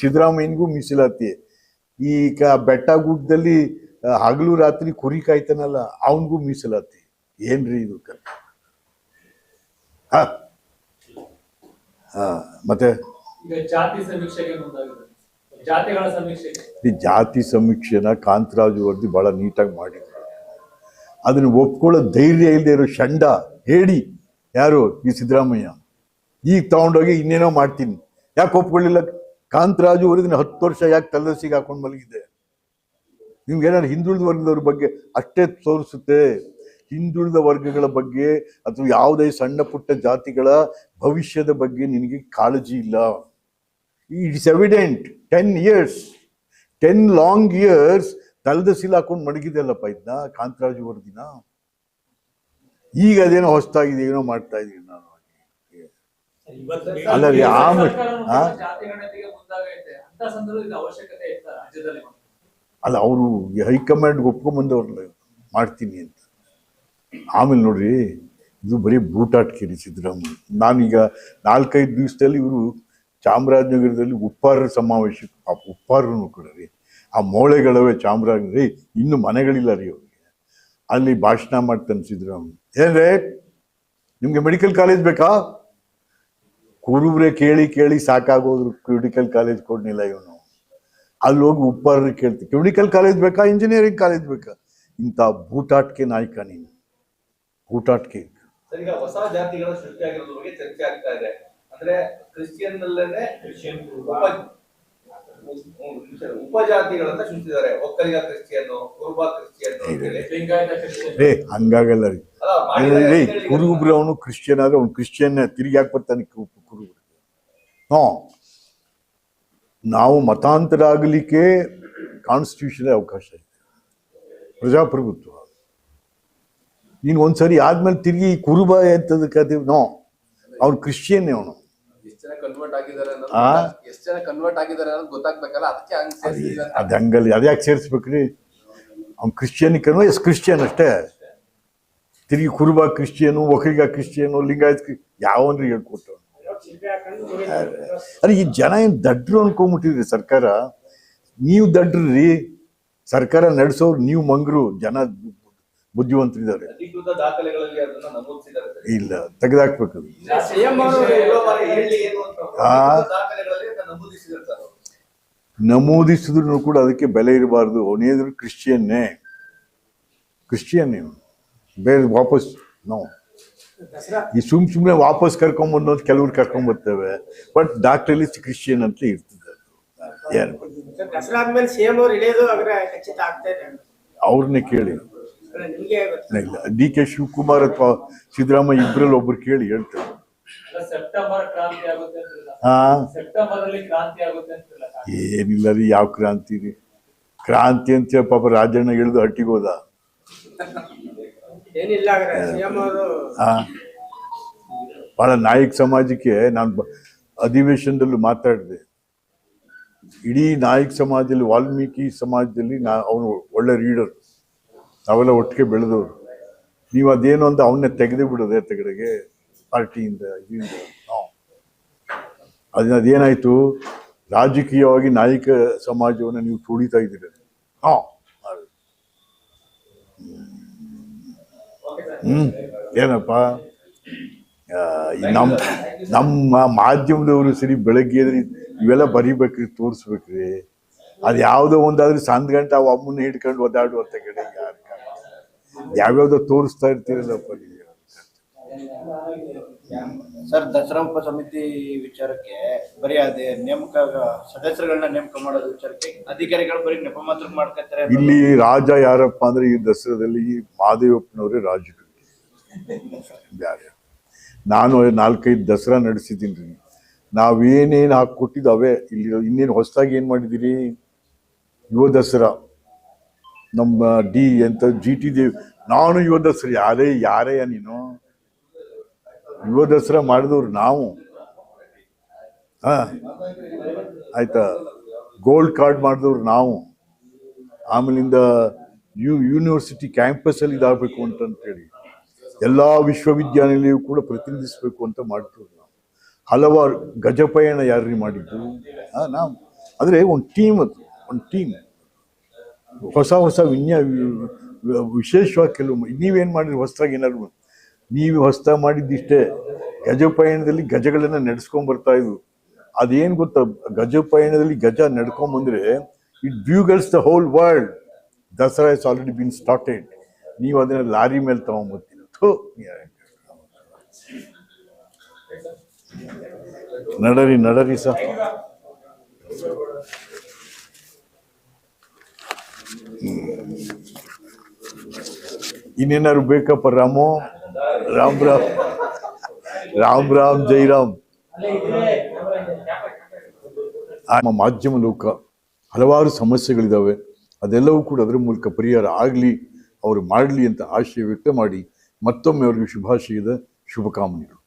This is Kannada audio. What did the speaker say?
ಸಿದ್ದರಾಮಯ್ಯನಿಗೂ ಮೀಸಲಾತಿ. ಈ ಕ ಬೆಟ್ಟ ಗುಡ್ಡದಲ್ಲಿ ಹಗಲು ರಾತ್ರಿ ಕುರಿ ಕಾಯ್ತಾನಲ್ಲ ಅವನಿಗೂ ಮೀಸಲಾತಿ. ಏನ್ರಿ ಇದು? ಕ ಹಾ. ಹಾ ಮತ್ತೆ? ಈಗ ಜಾತಿ ಸಮೀಕ್ಷೆನ ಕಾಂತರಾಜು ವರದಿ ಬಹಳ ನೀಟಾಗಿ ಮಾಡಿದ್ರು. ಅದನ್ನು ಒಪ್ಕೊಳ್ಳೋ ಧೈರ್ಯ ಇಲ್ಲದೆ ಇರೋ ಶಂಡ ಹೇಳಿ. ಯಾರು? ಈ ಸಿದ್ದರಾಮಯ್ಯ ಈಗ ತಗೊಂಡೋಗಿ ಇನ್ನೇನೋ ಮಾಡ್ತೀನಿ. ಯಾಕೆ ಒಪ್ಕೊಳ್ಳಿಲ್ಲ? ಕಾಂತರಾಜು ವರದಿನ ಹತ್ತು ವರ್ಷ ಯಾಕೆ ತಲೆಸಿಗೆ ಹಾಕೊಂಡು ಮಲಗಿದೆ? ನಿಮ್ಗೆ ಏನಾದ್ರು ಹಿಂದುಳಿದ ವರ್ಗದವ್ರ ಬಗ್ಗೆ ಅಷ್ಟೇ ತೋರಿಸುತ್ತೆ. ಹಿಂದುಳಿದ ವರ್ಗಗಳ ಬಗ್ಗೆ ಅಥವಾ ಯಾವುದೇ ಸಣ್ಣ ಪುಟ್ಟ ಜಾತಿಗಳ ಭವಿಷ್ಯದ ಬಗ್ಗೆ ನಿನಗೆ ಕಾಳಜಿ ಇಲ್ಲ. It's evident ten years ten long years ತಲೆದ ಸಿಲ್ ಹಾಕೊಂಡು ಮಡಗಿದೆಯಲ್ಲಪ್ಪ ಇದನ್ನ ಕಾಂತರಾಜು ವರದಿನ ಈಗ ಅದೇನೋ ಹೊಸ್ತಾಗಿದೆ, ಏನೋ ಮಾಡ್ತಾ ಇದ್ದೀನಿ ನಾನು. ಅಲ್ಲ ರೀ, ಆಮೇಲೆ- ಸರ್ಕಾರನೂ ಆ? ಅಲ್ಲ ಅವರು ಹೈಕಮಾಂಡ್ ಒಪ್ಕೊಂಬಂದವ್ರಲ್ಲ ಮಾಡ್ತೀನಿ ಅಂತ. ಆಮೇಲೆ ನೋಡ್ರಿ ಇದು ಬರೀ ಬೂಟಾಟ್ಕಿರಿ ಸಿದ್ದರಾಮಯ್ಯ. ನಾನೀಗ ನಾಲ್ಕೈದು ದಿವಸದಲ್ಲಿ ಇವರು ಚಾಮರಾಜನಗರದಲ್ಲಿ ಉಪ್ಪಾರರ ಸಮಾವೇಶ ಪಾಪ ಉಪ್ಪಾರನು ಕೂಡ ರೀ. ಆ ಮೋಳೆಗಳವೇ ಚಾಮರಾಜನಗರ ರೀ ಇನ್ನು ಮನೆಗಳಿಲ್ಲ ರೀ ಅವ್ರಿಗೆ. ಅಲ್ಲಿ ಭಾಷಣ ಮಾಡ್ತಾನೆ ಸಿದ್ದರಾಮಯ್ಯ. ಏನ್ರೇ ನಿಮ್ಗೆ ಮೆಡಿಕಲ್ ಕಾಲೇಜ್ ಬೇಕಾ? ಕುರುಬ್ರೆ ಕೇಳಿ ಕೇಳಿ ಸಾಕಾಗೋದ್ರು ಕ್ಯೂಡಿಕಲ್ ಕಾಲೇಜ್ ಕೊಡ್ಲಿಲ್ಲ ಇವನು. ಅಲ್ಲಿ ಹೋಗಿ ಉಪ್ಪಾರ ಕೇಳ್ತೀವಿ ಕ್ಯೂಡಿಕಲ್ ಕಾಲೇಜ್ ಬೇಕಾ? ಇಂಜಿನಿಯರಿಂಗ್ ಕಾಲೇಜ್ ಬೇಕಾ? ಇಂಥ ಬೂಟಾಟ್ಕೆ ನಾಯಕ ನೀನು. ಬೂಟಾಟ್ಕೆ ಸರ್, ಈಗ ಹೊಸ ಜಾತಿಗಳ ಸೃಷ್ಟಿಯಾಗಿರೋದ್ರ ಬಗ್ಗೆ ಚರ್ಚೆ ಆಗ್ತಾ ಇದೆ. ಅಂದ್ರೆ ಕ್ರಿಶ್ಚಿಯನ್ ನಲ್ಲೇನೆ ಉಪ ಹ್ಮ್, ಉಪಜಾತಿಗಳನ್ನ ಸೃಷ್ಟಿಸಿದ್ದಾರೆ ಒಕ್ಕಲಿಗ ಕ್ರಿಶ್ಚಿಯನ್ ಕುರುಬ ಕ್ರಿಶ್ಚಿಯನ್ ಅಂತೇಳಿ ಲಿಂಗಾಯತ ಕ್ರಿಶ್ಚಿಯನ್ ರೇ. ಹಂಗಾಗಲ್ಲ ರೀ ಕುರುಬ್ರೆ ರೇ ಅವನು ಕ್ರಿಶ್ಚಿಯನ್ ಆದ್ರೆ ಅವ್ನು ಕ್ರಿಶ್ಚಿಯನ್ ತಿರುಗಿ ಯಾಕೆ ಬರ್ತಾನೆ ಹ್ಞೂ ನಾವು ಮತಾಂತರ ಆಗಲಿಕ್ಕೆ ಕಾನ್ಸ್ಟಿಟ್ಯೂಷನ್ ಅವಕಾಶ ಇದೆ. ಪ್ರಜಾಪ್ರಭುತ್ವ. ನೀನು ಒಂದ್ಸರಿ ಆದ್ಮೇಲೆ ತಿರುಗಿ ಕುರುಬ ಎಂತದಕ್ಕೆ ನೋ ಅವ್ನು ಕ್ರಿಶ್ಚಿಯನ್ ಅವನು. ಎಷ್ಟು ಜನ ಕನ್ವರ್ಟ್ ಆಗಿದ್ದಾರೆ ಅನ್ನೋದು ಆ? ಎಷ್ಟ್ ಜನ ಕನ್ವರ್ಟ್ ಆಗಿದ್ದಾರೆ ಅನ್ನೋದು ಗೊತ್ತಾಗ್ಬೇಕಲ್ಲ? ಅದಕ್ಕೆ ಹಂಗ್ ಅದು ಹಂಗಲ್ಲಿ ಅದ್ಯಾಕೆ ಸೇರಿಸ್ಬೇಕ್ರಿ? ಅವ್ನು ಕನ್ವರ್ಟ್ ಎಸ್ ಕ್ರಿಶ್ಚಿಯನ್ ಅಷ್ಟೇ. ತಿರುಗಿ ಕುರುಬ ಕ್ರಿಶ್ಚಿಯನು ಒಕ್ಕಲಿಗ ಕ್ರಿಶ್ಚಿಯನು ಲಿಂಗಾಯತ್ ಯಾವ ಅಂದ್ರೆ ಹೇಳ್ಕೊಟ್ಟು ಅರೆ, ಈ ಜನ ಏನು ದಡ್ರು ಅನ್ಕೊಂಬಿಟ್ಟಿದ್ರಿ ಸರ್ಕಾರ? ನೀವು ದಡ್ರಿ ಸರ್ಕಾರ ನಡೆಸೋರು ನೀವು ಮಂಗರು, ಜನ ಬುದ್ಧಿವಂತರಿದ್ದಾರೆ. ಇಲ್ಲ ತೆಗೆದಾಕ್ಬೇಕು. ನಮೂದಿಸಿದ್ರು ಕೂಡ ಅದಕ್ಕೆ ಬೆಲೆ ಇರಬಾರ್ದು. ಅವನೇದ್ರು ಕ್ರಿಶ್ಚಿಯನ್ನೇ ಕ್ರಿಶ್ಚಿಯನ್ ಬೇರೆ ವಾಪಸ್ ನೋ ಈ ಸುಮ್ ಸುಮ್ಮನೆ ವಾಪಸ್ ಕರ್ಕೊಂಬಂದು ಕೆಲವರು ಕರ್ಕೊಂಬರ್ತೇವೆ. ಬಟ್ ಡಾಕ್ಟ್ರಲ್ಲಿ ಕ್ರಿಶ್ಚಿಯನ್ ಅಂತ ಇರ್ತದೆ ಏನು ಅವ್ರನ್ನೇ ಕೇಳಿ. ಇಲ್ಲ ಡಿ ಕೆ ಶಿವಕುಮಾರ್ ಅಥವಾ ಸಿದ್ದರಾಮಯ್ಯ ಇಬ್ಬರಲ್ಲಿ ಒಬ್ರು ಕೇಳಿ ಹೇಳ್ತಾರೆ. ಅಲ್ಲ, ಸೆಪ್ಟೆಂಬರ್ ಕ್ರಾಂತಿ ಆಗುತ್ತೆ ಅಂತಿಲ್ಲ ಹಾ? ಸೆಪ್ಟೆಂಬರ್ ಅಲ್ಲಿ ಕ್ರಾಂತಿ ಆಗುತ್ತೆ ಅಂತಿಲ್ಲ ಏನಿಲ್ಲ ರೀ ಯಾವ ಕ್ರಾಂತಿ ರೀ? ಕ್ರಾಂತಿ ಅಂತ ಹೇಳಿ ಪಾಪ ರಾಜಣ್ಣ ಇಳಿದು ಹಟ್ಟಿಗೆ ಬಹಳ ನಾಯಕ ಸಮಾಜಕ್ಕೆ ನಾನು ಅಧಿವೇಶನದಲ್ಲೂ ಮಾತಾಡಿದೆ. ಇಡೀ ನಾಯಕ ಸಮಾಜದಲ್ಲಿ ವಾಲ್ಮೀಕಿ ಸಮಾಜದಲ್ಲಿ ನಾ ಅವನು ಒಳ್ಳೆ ರೀಡರ್ ನಾವೆಲ್ಲ ಒಟ್ಟಿಗೆ ಬೆಳೆದವರು. ನೀವು ಅದೇನು ಅಂತ ಅವನ್ನೇ ತೆಗೆದು ಬಿಡೋದೆ ತೆಗೆಡೆಗೆ ಪಾರ್ಟಿಯಿಂದ ಇದರಿಂದ ಅದನ್ನ ಅದೇನಾಯಿತು? ರಾಜಕೀಯವಾಗಿ ನಾಯಕ ಸಮಾಜವನ್ನು ನೀವು ತುಳಿತಾ ಇದ್ದೀರ. ಹಾಂ. ಹ್ಮ್. ಏನಪ್ಪ? ನಮ್ಮ ನಮ್ಮ ಮಾಧ್ಯಮದವರು ಸರಿ ಬೆಳಗ್ಗೆ ಇವೆಲ್ಲ ಬರಿಬೇಕ್ರಿ, ತೋರಿಸ್ಬೇಕ್ರಿ. ಅದು ಯಾವುದೋ ಒಂದಾದ್ರೂ ಸಂದ್ ಗಂಟೆ ಅವು ಅಮ್ಮನ್ನ ಹಿಡ್ಕೊಂಡು ಒದ್ದಾಡುವಂತ ಕಡೆ ಯಾರು ಯಾವ್ಯಾವ್ದೋ ತೋರಿಸ್ತಾ ಇರ್ತೀರಲ್ಲಪ್ಪ ನೀವು? ಸರ್ ದಸರಾ ಉಪ ಸಮಿತಿ ವಿಚಾರಕ್ಕೆ ಬರೀ ಅದೇ ನೇಮಕ ಸದಸ್ಯರುಗಳನ್ನ ನೇಮಕ ಮಾಡೋದು ವಿಚಾರಕ್ಕೆ ಅಧಿಕಾರಿಗಳು ಬರೀ ನೆಪ ಮಾತ್ರ ಮಾಡ್ಕೊತಾರೆ ಇಲ್ಲಿ ರಾಜ ಯಾರಪ್ಪ ಅಂದ್ರೆ ಈ ದಸರಾದಲ್ಲಿ ಮಾದೇವಪ್ಪನವರೇ ರಾಜರು. ನಾನು ನಾಲ್ಕೈದು ದಸರಾ ನಡೆಸಿದ್ದೀನಿ. ರೀ ನಾವೇನೇನು ಹಾಕಿ ಅವೇ ಇಲ್ಲಿ ಇನ್ನೇನು ಹೊಸದಾಗಿ ಏನು ಮಾಡಿದ್ದೀರಿ? ಯುವ ದಸರಾ. ನಮ್ಮ ಡಿ ಅಂತ ಜಿ ಟಿ ದೇವ್, ನಾನು ಯುವ ದಸರಾ, ಯಾರೇ ಯಾರೇ ನೀನು? ಯುವ ದಸರಾ ಮಾಡಿದವ್ರು ನಾವು. ಹಾಂ. ಆಯ್ತಾ? ಗೋಲ್ಡ್ ಕಾರ್ಡ್ ಮಾಡಿದವ್ರು ನಾವು. ಆಮೇಲಿಂದ ಯು ಯೂನಿವರ್ಸಿಟಿ ಕ್ಯಾಂಪಸಲ್ಲಿ ಇದಾಗಬೇಕು ಅಂತಂತೇಳಿ. ಎಲ್ಲ ವಿಶ್ವವಿದ್ಯಾನಿಲಯವು ಕೂಡ ಪ್ರತಿನಿಧಿಸಬೇಕು ಅಂತ ಮಾಡ್ತೀವಿ ನಾವು. ಹಲವಾರು ಗಜಪಯಣ ಯಾರ್ರಿ ಮಾಡಿದ್ದು? ನಾವು. ಆದರೆ ಒಂದು ಟೀಮ್ ಅದು, ಒಂದು ಟೀಮ್ ಹೊಸ ಹೊಸ ವಿನ್ಯ, ವಿಶೇಷವಾಗಿ ಕೆಲವು, ನೀವೇನು ಮಾಡಿದ್ರಿ ಹೊಸದಾಗಿ ಏನಾದ್ರು? ನೀವು ಹೊಸ್ತ ಮಾಡಿದ್ದಿಷ್ಟೇ. ಗಜಪಯಣದಲ್ಲಿ ಗಜಗಳನ್ನು ನಡೆಸ್ಕೊಂಡ್ ಬರ್ತಾ ಇದ್ವು. ಅದೇನು ಗೊತ್ತಾ? ಗಜ ಪಯಣದಲ್ಲಿ ಗಜ ನಡ್ಕೊಂಬಂದ್ರೆ it bugles the whole world Dasara is already been started ನೀವು ಅದನ್ನ ಲಾರಿ ಮೇಲೆ ತಗೊಂಬರ್ತೀರ. ನಡರಿ ನಡರಿ ಸಹ ಇನ್ನೇನಾದ್ರು ಬೇಕಪ್ಪ ರಾಮು? ರಾಮ್ ರಾಮ್. ರಾಮ್ ರಾಮ್, ಜೈ ರಾಮ್. ನಮ್ಮ ಮಾಧ್ಯಮ ಲೋಕ ಹಲವಾರು ಸಮಸ್ಯೆಗಳಿದ್ದಾವೆ ಅದೆಲ್ಲವೂ ಕೂಡ ಅದರ ಮೂಲಕ ಪರಿಹಾರ ಆಗಲಿ, ಅವರು ಮಾಡಲಿ ಅಂತ ಆಶಯ ವ್ಯಕ್ತ ಮಾಡಿ ಮತ್ತೊಮ್ಮೆ ಅವರಿಗೆ ಶುಭಾಶಯದ ಶುಭಕಾಮನೆಗಳು.